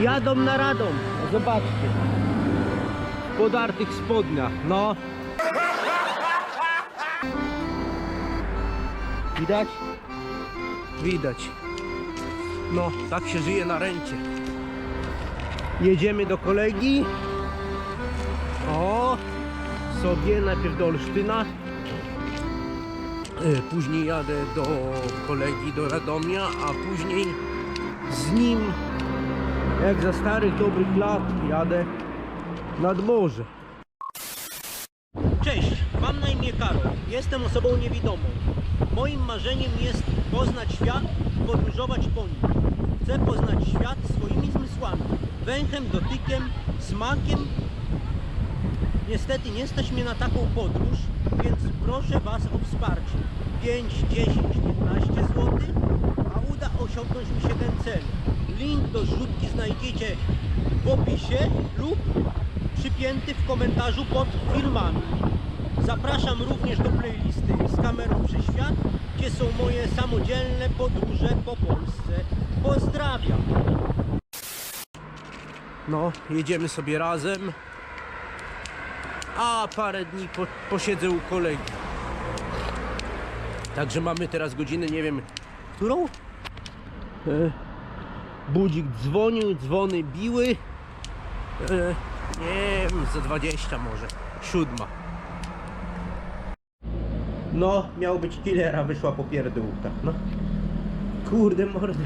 Jadą na Radom. Zobaczcie. W podartych spodniach. No. Widać? Widać. No, tak się żyje na rencie. Jedziemy do kolegi. O, sobie najpierw do Olsztyna. E, Później jadę do kolegi do Radomia, a później z nim, jak za starych dobrych lat, jadę nad morze. Cześć, mam na imię Karol. Jestem osobą niewidomą. Moim marzeniem jest poznać świat, podróżować po nim. Chcę poznać świat swoimi zmysłami, węchem, dotykiem, smakiem. Niestety nie stać mnie na taką podróż, więc proszę Was o wsparcie. 5, 10, 15 zł, a uda osiągnąć mi się ten cel. Link do zrzutki znajdziecie w opisie lub przypięty w komentarzu pod filmami. Zapraszam również do playlisty z kamerą przy świat, gdzie są moje samodzielne podróże po Polsce. Pozdrawiam! No, jedziemy sobie razem, a parę dni po, posiedzę u kolegi. Także mamy teraz godzinę, nie wiem, którą? E, budzik dzwonił, dzwony biły. E, nie wiem, za 20 może. Siódma. No, miał być killer, a wyszła po pierdółkach, no. Kurde mordy.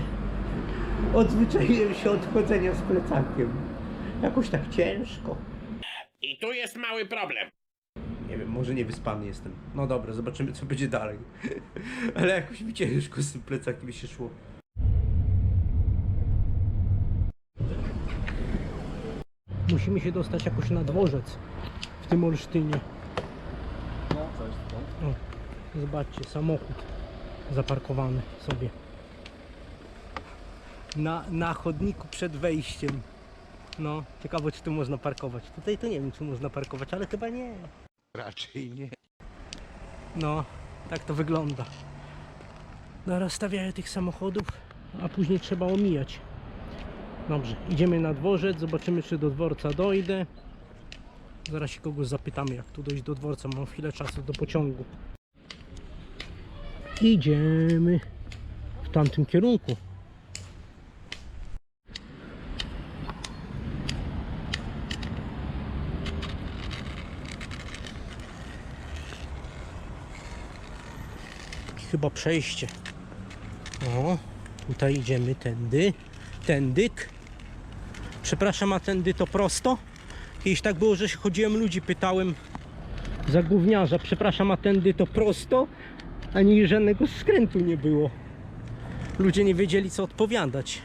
Odzwyczaiłem się od chodzenia z plecakiem. Jakoś tak ciężko. I tu jest mały problem. Nie wiem, może nie wyspany jestem. No dobra, zobaczymy co będzie dalej. Ale jakoś mi ciężko z tym plecakiem się szło. Musimy się dostać jakoś na dworzec w tym Olsztynie. No, cześć. No. O, zobaczcie, samochód zaparkowany sobie. Na, na chodniku przed wejściem. No, ciekawe czy tu można parkować. Tutaj to nie wiem czy można parkować, ale chyba nie. Raczej nie. No, tak to wygląda. No, rozstawiają tych samochodów, a później trzeba omijać. Dobrze, idziemy na dworzec, zobaczymy czy do dworca dojdę. Zaraz się kogoś zapytamy jak tu dojść do dworca, mam chwilę czasu do pociągu. Idziemy w tamtym kierunku. chyba przejście. O, tutaj idziemy tędy. Tędyk. Przepraszam, a tędy to prosto? Kiedyś tak było, że się chodziłem, ludzi pytałem za gówniarza. Przepraszam, a tędy to prosto? Ani żadnego skrętu nie było. Ludzie nie wiedzieli, co odpowiadać.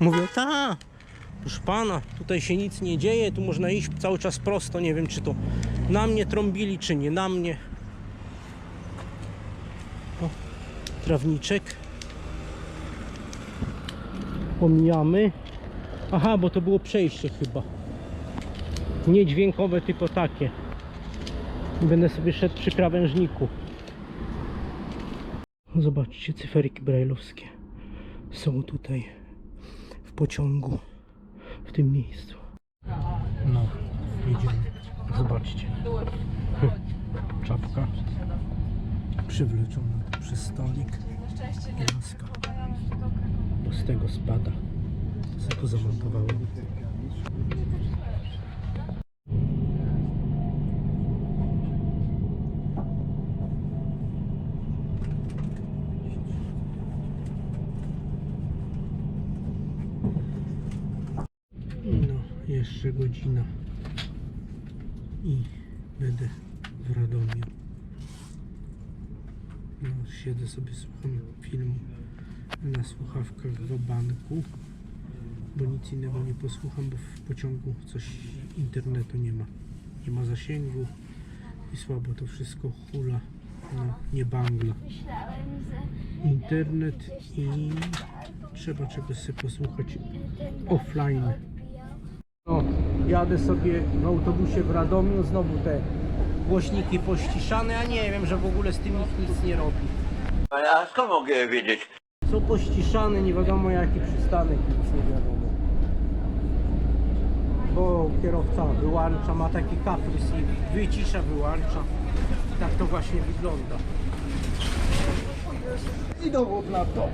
Mówią, ta, proszę pana, tutaj się nic nie dzieje, tu można iść cały czas prosto. Nie wiem, czy to na mnie trąbili, czy nie na mnie. O, trawniczek. Pomijamy. Aha, bo to było przejście chyba. Niedźwiękowe, tylko takie. Będę sobie szedł przy krawężniku. Zobaczcie, cyferki brajlowskie są tutaj w pociągu, w tym miejscu. No, jedziemy. Zobaczcie. Czapka przywleczona przez stolik laska. Z tego spada. Z tego zamontowałem. No, jeszcze godzina i będę w Radomiu. No, siedzę sobie, słucham filmu na słuchawkach w banku, bo nic innego nie posłucham, bo w pociągu coś internetu nie ma. Nie ma zasięgu i słabo to wszystko hula, no, nie bangla. Internet i trzeba czegoś sobie posłuchać offline. No, jadę sobie w autobusie w Radomiu, znowu te głośniki pościszane, a nie wiem, że w ogóle z tym nikt nic nie robi. A ja skąd mogę wiedzieć? Są pościszane, nie wiadomo jaki przystanek, nic nie wiadomo. Bo kierowca wyłącza, ma taki kaprys i wycisza, wyłącza. Tak to właśnie wygląda. I dowód na to.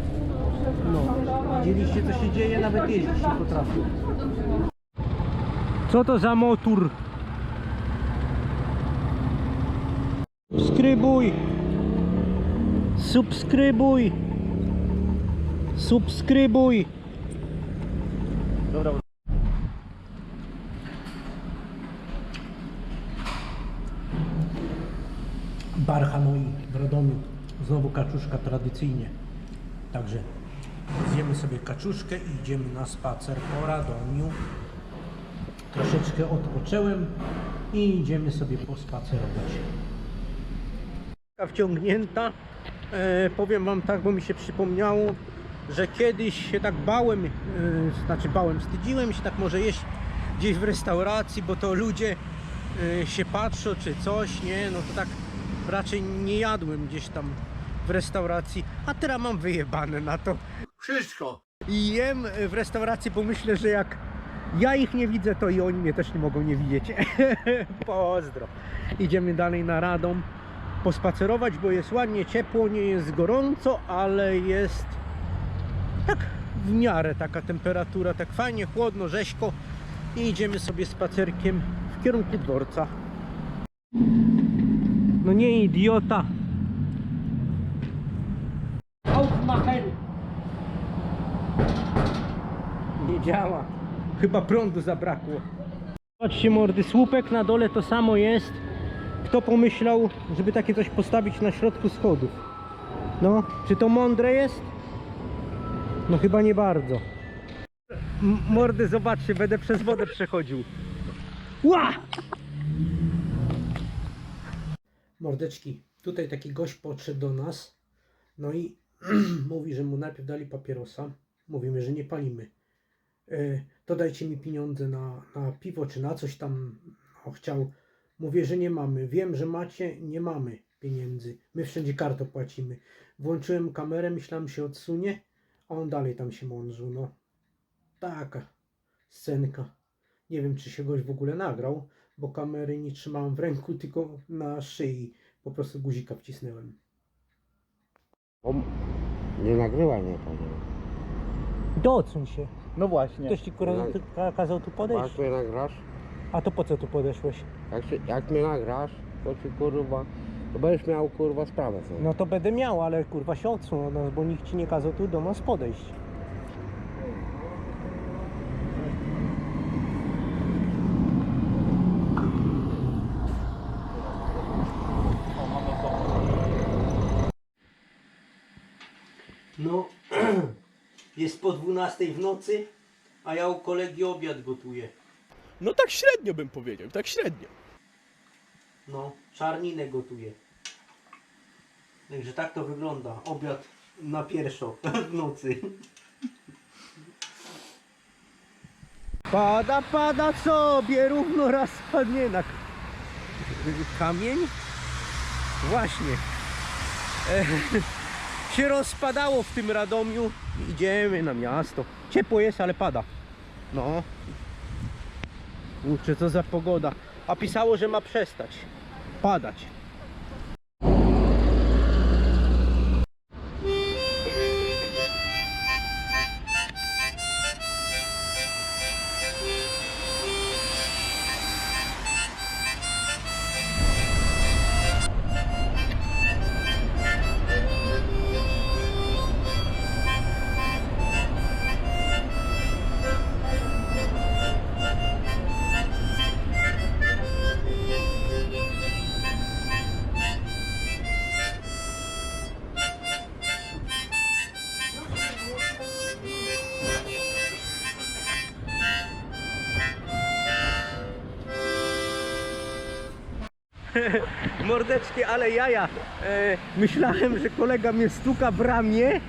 No, widzieliście co się dzieje, nawet jeździć nie potrafi. Co to za motor? Subskrybuj! Subskrybuj! Subskrybuj! Dobra, Bar Hanoi w Radomiu. Znowu kaczuszka tradycyjnie. Także zjemy sobie kaczuszkę i idziemy na spacer po Radomiu. Troszeczkę odpocząłem i idziemy sobie pospacerować. Wciągnięta. E, powiem Wam tak, bo mi się przypomniało, że kiedyś się tak bałem, e, znaczy bałem, wstydziłem się tak może jeść gdzieś w restauracji, bo to ludzie e, się patrzą czy coś, nie, no to tak raczej nie jadłem gdzieś tam w restauracji, a teraz mam wyjebane na to. Wszystko. I jem w restauracji, bo myślę, że jak ja ich nie widzę, to i oni mnie też nie mogą nie widzieć. Pozdro. Idziemy dalej na Radom pospacerować, bo jest ładnie ciepło, nie jest gorąco, ale jest tak w miarę taka temperatura, tak fajnie, chłodno, rzeźko i idziemy sobie spacerkiem w kierunku dworca. No nie idiota. Aufmachen! Nie działa. Chyba prądu zabrakło. Patrzcie mordy, słupek na dole to samo jest. Kto pomyślał, żeby takie coś postawić na środku schodów? No, czy to mądre jest? No chyba nie bardzo. M mordy, zobaczcie, będę przez wodę przechodził. Ła! Mordeczki, tutaj taki gość podszedł do nas. No i mówi, że mu najpierw dali papierosa. Mówimy, że nie palimy. E, to dajcie mi pieniądze na, na piwo czy na coś tam no, chciał. Mówię, że nie mamy. Wiem, że macie, nie mamy pieniędzy. My wszędzie kartą płacimy. Włączyłem kamerę, myślałem się odsunie, a on dalej tam się mądrzył. No, taka scenka. Nie wiem, czy się goś w ogóle nagrał, bo kamery nie trzymałem w ręku, tylko na szyi. Po prostu guzika wcisnąłem. Nie nagrywaj mnie, panie. Docun się. No właśnie. Ktoś ci kurwa tu- ka- kazał tu podejść. Jak mnie nagrasz? A to po co tu podeszłeś? Jak, się, jak mnie nagrasz, to ci kurwa... To będziesz miał kurwa sprawę sobie. No to będę miał, ale kurwa się odsuń od nas, bo nikt ci nie kazał tu do nas podejść. No, jest po 12 w nocy, a ja u kolegi obiad gotuję. No tak średnio bym powiedział, tak średnio. No, czarninę gotuję. Także tak to wygląda. Obiad na pierwszo w nocy. Pada, pada sobie, równo raz padnie na kamień. Właśnie. E, się rozpadało w tym Radomiu. Idziemy na miasto. Ciepło jest, ale pada. No. Kurczę, co za pogoda. A pisało, że ma przestać padać. Mordeczki, ale jaja. E, myślałem, że kolega mnie stuka w ramię,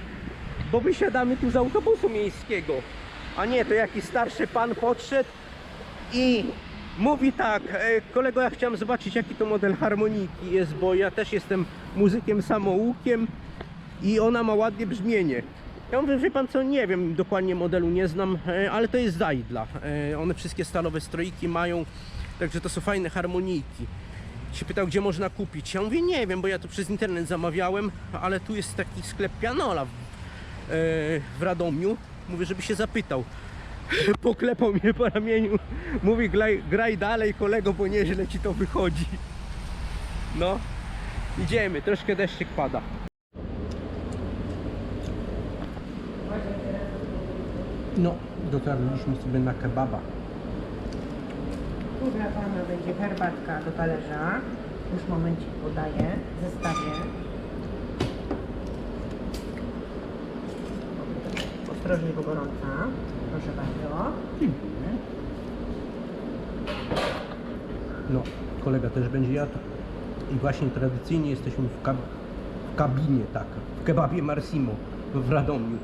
bo wysiadamy tu z autobusu miejskiego. A nie, to jakiś starszy pan podszedł i mówi tak, e, kolego, ja chciałem zobaczyć jaki to model harmoniki jest, bo ja też jestem muzykiem samoukiem i ona ma ładnie brzmienie. Ja mówię, wie pan co, nie wiem, dokładnie modelu nie znam, e, ale to jest Zaidla. E, One wszystkie stalowe stroiki mają, także to są fajne harmonijki. Się pytał, gdzie można kupić. Ja mówię, nie wiem, bo ja to przez internet zamawiałem, ale tu jest taki sklep Pianola w, e, w Radomiu. Mówię, żeby się zapytał. Poklepał mnie po ramieniu. Mówi, graj, graj dalej kolego, bo nieźle ci to wychodzi. No, idziemy, troszkę deszczyk pada. No, dotarliśmy sobie na kebaba. Tu dla Pana będzie herbatka do talerza. Już momencik podaję, zestawię. Ostrożnie, bo gorąca. Proszę bardzo. No, kolega też będzie jadł. I właśnie tradycyjnie jesteśmy w, kab w kabinie, tak, w kebabie Marsimo w Radomiu.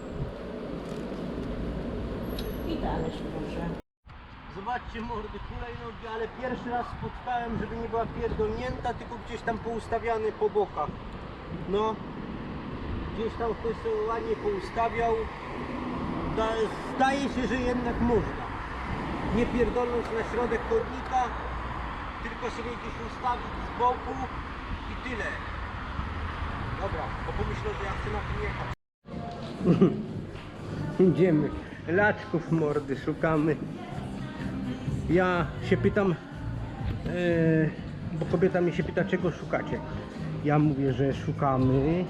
I talerz proszę. Zobaczcie mordy hulajnogi, ale pierwszy raz spotkałem, żeby nie była pierdolnięta, tylko gdzieś tam poustawiany po bokach. No, gdzieś tam ktoś sobie ładnie poustawiał. Da, zdaje się, że jednak można. Nie pierdolnąć na środek chodnika, tylko sobie gdzieś ustawić z boku i tyle. Dobra, bo pomyślał, że ja chcę na tym jechać. Idziemy. Laczków mordy szukamy. Ja się pytam, e, bo kobieta mnie się pyta, czego szukacie. Ja mówię, że szukamy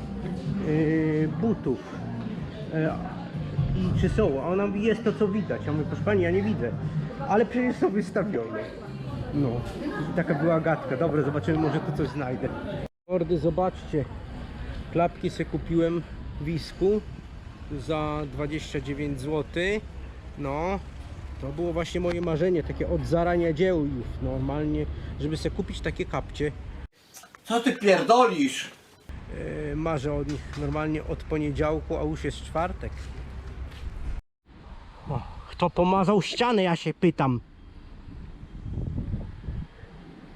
e, butów. E, I czy są? A ona mówi, jest to co widać. Ja mówię, proszę pani, ja nie widzę. Ale przecież są wystawione. No, i taka była gadka. Dobra, zobaczymy, może tu coś znajdę. Mordy, zobaczcie. Klapki sobie kupiłem w Wisku za 29 zł. No, to było właśnie moje marzenie, takie od zarania dzieł już normalnie, żeby sobie kupić takie kapcie. Co ty pierdolisz? E, marzę od nich normalnie od poniedziałku, a już jest czwartek. O, kto pomazał ścianę, ja się pytam.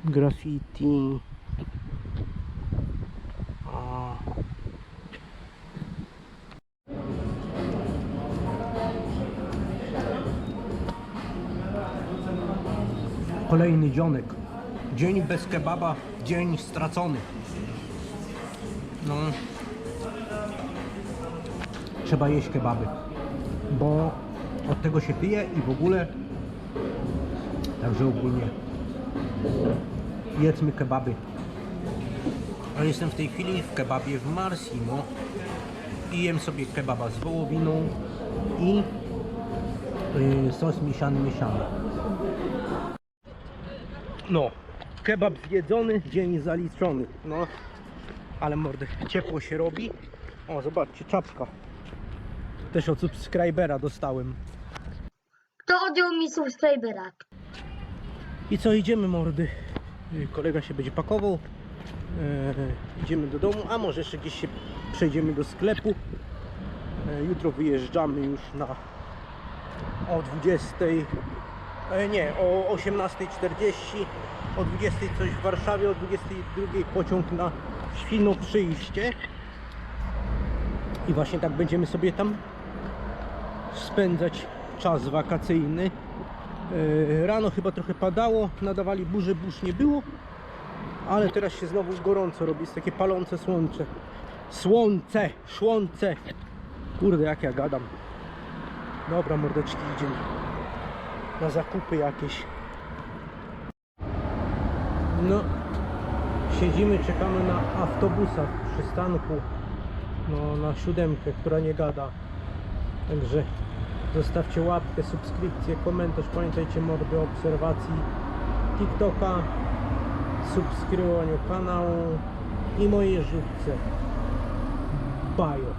Graffiti. Kolejny dzionek. Dzień bez kebaba, dzień stracony. No. Trzeba jeść kebaby. Bo od tego się pije i w ogóle. Także ogólnie. Jedzmy kebaby. A jestem w tej chwili w kebabie w Marsimo. I jem sobie kebaba z wołowiną i yy, sos mieszany mieszany. No, kebab zjedzony, dzień zaliczony. No, ale mordy, ciepło się robi. O, zobaczcie, czapka. Też od subskrybera dostałem. Kto odjął mi subskrybera? I co, idziemy mordy. Y, Kolega się będzie pakował. E, idziemy do domu, a może jeszcze gdzieś się przejdziemy do sklepu. E, jutro wyjeżdżamy już na o 20. E, nie, o 18.40. O 20 coś w Warszawie, o 22 pociąg na Świnoprzyjście. I właśnie tak będziemy sobie tam spędzać czas wakacyjny. E, Rano chyba trochę padało, nadawali burzy, burz nie było, ale teraz się znowu gorąco robi, jest takie palące słońce. Słońce, słońce. Kurde, jak ja gadam. Dobra, mordeczki, idziemy na zakupy jakieś. No, siedzimy, czekamy na autobusa w przystanku, no, na siódemkę, która nie gada. Także Zostawcie łapkę, subskrypcję, komentarz. Pamiętajcie mordy obserwacji TikToka, subskrybowaniu kanału i moje żywce. Bajo.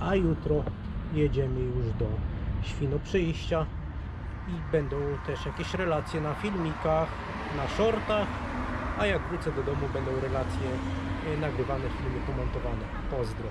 A jutro jedziemy już do Świnoprzyjścia i będą też jakieś relacje na filmikach, na shortach, a jak wrócę do domu będą relacje e, nagrywane, filmy pomontowane. Pozdro.